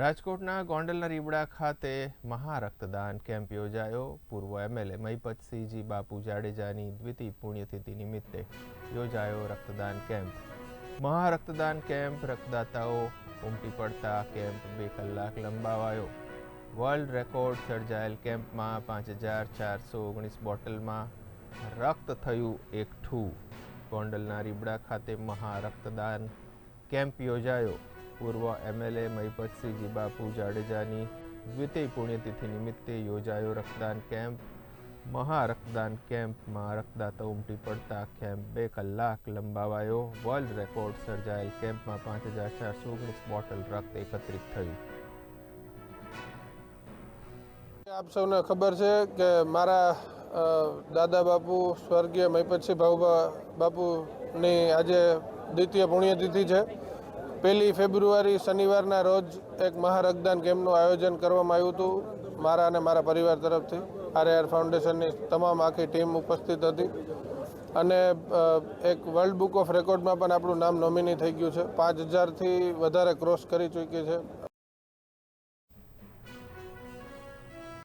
રાજકોટના ગોંડલના રીબડા ખાતે મહા રક્તદાન કેમ્પ યોજાયો પૂર્વ એમએલએ મહીપત સીજી બાપુ જાડેજાની દ્વિતીય પુણ્યતિથી નિમિત્તે યોજાયો રક્તદાન કેમ્પ મહા રક્તદાન કેમ્પ રક્તદાતાઓ ઊંટી પડતા કેમ્પ બે કલાક લંબાવાયો વર્લ્ડ રેકોર્ડ સળજાયલ કેમ્પમાં 5419 બોટલમાં રક્ત થયું એકઠું ગોંડલના રીબડા ખાતે મહા રક્તદાન કેમ્પ યોજાયો पूर्व एमएलए महिपत सिंह जीबापू जाडेजा द्वितीय पुण्यतिथि निमित्ते योजा रक्तदान कैम्प महारक्तदान कैम्प में रक्तदाता उमटी पड़ता कैम्प बे कलाक लंबावा वर्ल्ड रेकॉर्ड सर्जायेल कैम्प में पांच हजार चार सौ ओगनीस बॉटल रक्त एकत्रित थी आप सबने खबर है कि मारा दादा बापू स्वर्गीय महिपत सिंह भाऊ बापू आज द्वितीय पुण्यतिथि है પહેલી ફેબ્રુઆરી શનિવારના રોજ એક મહારક્તદાન કેમ્પનું આયોજન કરવામાં આવ્યું હતું મારા અને મારા પરિવાર તરફથી આરએઆર ફાઉન્ડેશનની તમામ આખી ટીમ ઉપસ્થિત હતી અને એક વર્લ્ડ બુક ઓફ રેકોર્ડમાં પણ આપણું નામ નોમિની થઈ ગયું છે પાંચ હજારથી વધારે ક્રોસ કરી ચૂકી છે